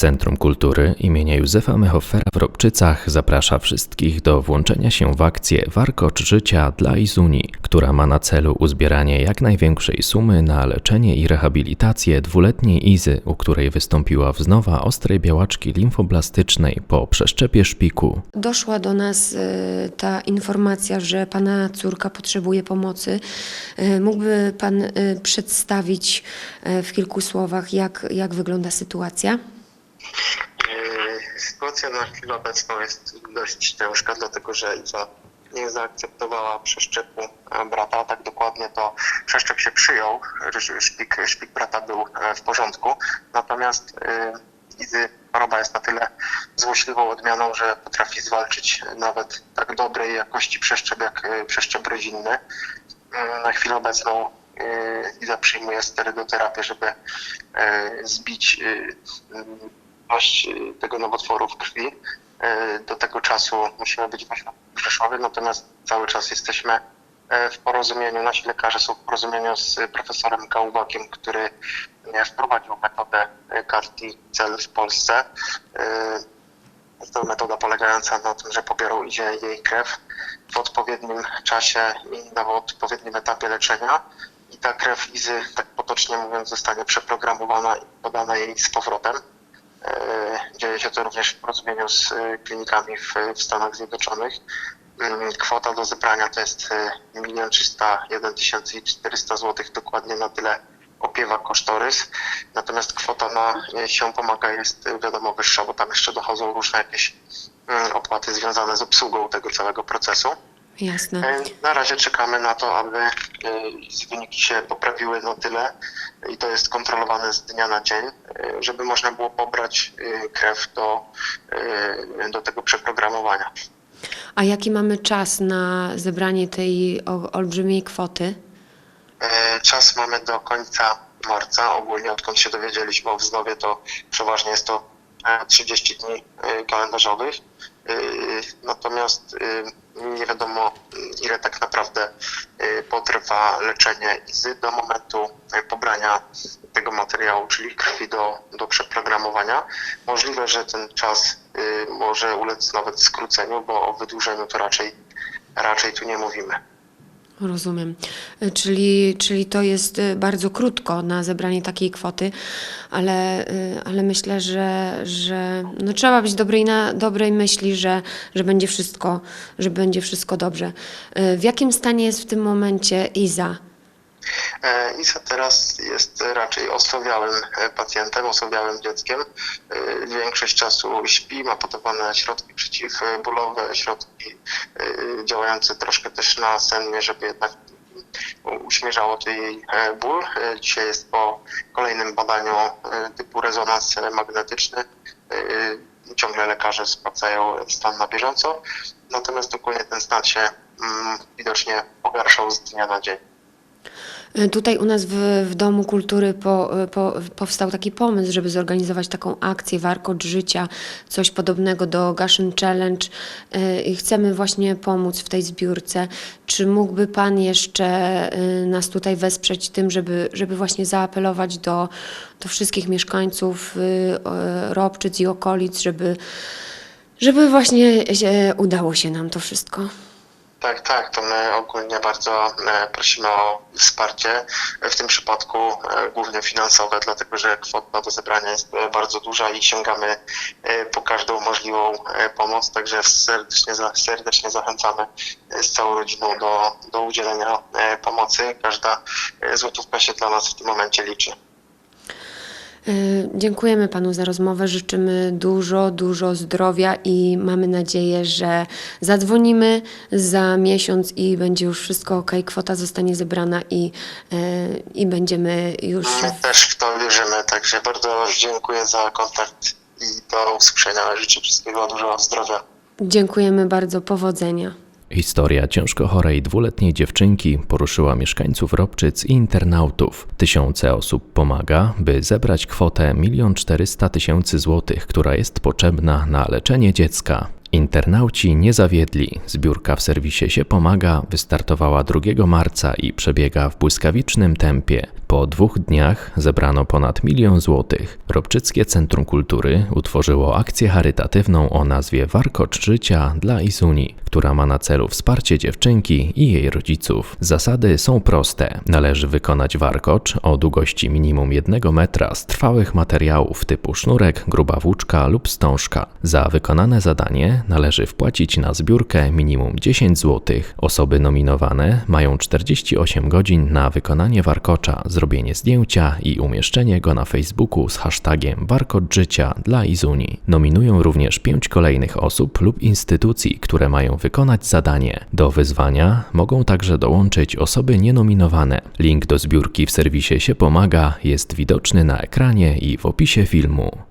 Centrum Kultury imienia Józefa Mehoffera w Robczycach zaprasza wszystkich do włączenia się w akcję Warkocz Życia dla Izuni, która ma na celu uzbieranie jak największej sumy na leczenie i rehabilitację dwuletniej Izy, u której wystąpiła wznowa ostrej białaczki limfoblastycznej po przeszczepie szpiku. Doszła do nas e, ta informacja, że pana córka potrzebuje pomocy. E, Mógłby pan e, przedstawić w kilku słowach, jak, jak wygląda sytuacja? Yy, Sytuacja na chwilę obecną jest dość ciężka, dlatego że Iza nie zaakceptowała przeszczepu brata, tak dokładnie to przeszczep się przyjął, szpik, szpik brata był e, w porządku, natomiast e, Izy choroba jest na tyle złośliwą odmianą, że potrafi zwalczyć nawet tak dobrej jakości przeszczep jak e, przeszczep rodzinny. Mm, Na chwilę obecną Iza przyjmuje sterydoterapię, żeby zbić ilość y, tego nowotworu w krwi. Y, Do tego czasu musimy być w ośrodku w Rzeszowie, natomiast cały czas jesteśmy y, w porozumieniu, nasi lekarze są w porozumieniu z profesorem Gałbakiem, który wprowadził metodę karti cel w Polsce. Jest to metoda polegająca na tym, że pobiorą idzie jej krew w odpowiednim czasie i na odpowiednim etapie leczenia i ta krew Izy, tak potocznie mówiąc, zostanie przeprogramowana i podana jej z powrotem. E, Dzieje się to również w porozumieniu z e, klinikami w, w Stanach Zjednoczonych. Mm, Kwota do zebrania to jest e, 1 301 400 zł, dokładnie na tyle opiewa kosztorys. Natomiast kwota na e, się pomaga jest wiadomo wyższa, bo tam jeszcze dochodzą różne jakieś mm, opłaty związane z obsługą tego całego procesu. Jasne. E, Na razie czekamy na to, aby e, wyniki się poprawiły na tyle i to jest kontrolowane z dnia na dzień, e, żeby można było pobrać krew do, do tego przeprogramowania. A jaki mamy czas na zebranie tej olbrzymiej kwoty? Czas mamy do końca marca. Ogólnie odkąd się dowiedzieliśmy o wznowie, to przeważnie jest to e, 30 dni kalendarzowych. E, Natomiast e, nie wiadomo, ile tak naprawdę e, potrwa leczenie Izy do momentu pobrania tego materiału, czyli krwi do, do przeprogramowania. Możliwe, że ten czas może ulec nawet skróceniu, bo o wydłużeniu to raczej, raczej tu nie mówimy. Rozumiem. E, Czyli, czyli to jest e, bardzo krótko na zebranie takiej kwoty, ale, e, ale myślę, że, że no trzeba być dobrej, na, dobrej myśli, że, że, będzie wszystko, że będzie wszystko dobrze. W jakim stanie jest w tym momencie Iza? E, Isa teraz jest raczej osłabiałym e, pacjentem, osłabiałym dzieckiem. E, Większość czasu śpi, ma podawane środki przeciwbólowe, środki działające troszkę też na sennie, żeby jednak uśmierzało to jej ból. Dzisiaj jest po kolejnym badaniu typu rezonans magnetyczny. Ciągle lekarze sprawdzają stan na bieżąco, natomiast dokładnie ten stan się mm, widocznie pogarszał z dnia na dzień. E, Tutaj u nas w, w Domu Kultury po, e, po, powstał taki pomysł, żeby zorganizować taką akcję Warkocz Życia, coś podobnego do Gaszyn Challenge e, i chcemy właśnie pomóc w tej zbiórce. Czy mógłby Pan jeszcze nas tutaj wesprzeć tym, żeby, żeby właśnie zaapelować do, do wszystkich mieszkańców o- Robczyc i okolic, żeby, żeby właśnie udało się nam to wszystko? Tak, tak, to my ogólnie bardzo e, prosimy o wsparcie, w tym przypadku e, głównie finansowe, dlatego że kwota do zebrania jest e, bardzo duża i sięgamy po każdą możliwą pomoc, także serdecznie, serdecznie zachęcamy z całą rodziną do, do udzielenia pomocy. Każda złotówka się dla nas w tym momencie liczy. E, Dziękujemy Panu za rozmowę. Życzymy dużo, dużo zdrowia i mamy nadzieję, że zadzwonimy za miesiąc i będzie już wszystko ok. Kwota zostanie zebrana i, e, i będziemy już. My też w to wierzymy, także bardzo dziękuję za kontakt i do usłyszenia. Życzę wszystkiego dużo zdrowia. Dziękujemy bardzo. Powodzenia. Historia ciężko chorej dwuletniej dziewczynki poruszyła mieszkańców Robczyc i internautów. Tysiące osób pomaga, by zebrać kwotę 1 400 tysięcy złotych, która jest potrzebna na leczenie dziecka. Internauci nie zawiedli. Zbiórka w serwisie się pomaga wystartowała 2 marca i przebiega w błyskawicznym tempie. Po dwóch dniach zebrano ponad milion złotych. Robczyckie Centrum Kultury utworzyło akcję charytatywną o nazwie Warkocz Życia dla Izuni, która ma na celu wsparcie dziewczynki i jej rodziców. Zasady są proste. Należy wykonać warkocz o długości minimum 1 metra z trwałych materiałów typu sznurek, gruba włóczka lub wstążka. Za wykonane zadanie należy wpłacić na zbiórkę minimum 10 zł. Osoby nominowane mają 48 godzin na wykonanie warkocza, zrobienie zdjęcia i umieszczenie go na Facebooku z hashtagiem Warkocz Życia dla Izuni. Nominują również pięć kolejnych osób lub instytucji, które mają wykonać zadanie. Do wyzwania mogą także dołączyć osoby nienominowane. Link do zbiórki w serwisie się pomaga jest widoczny na ekranie i w opisie filmu.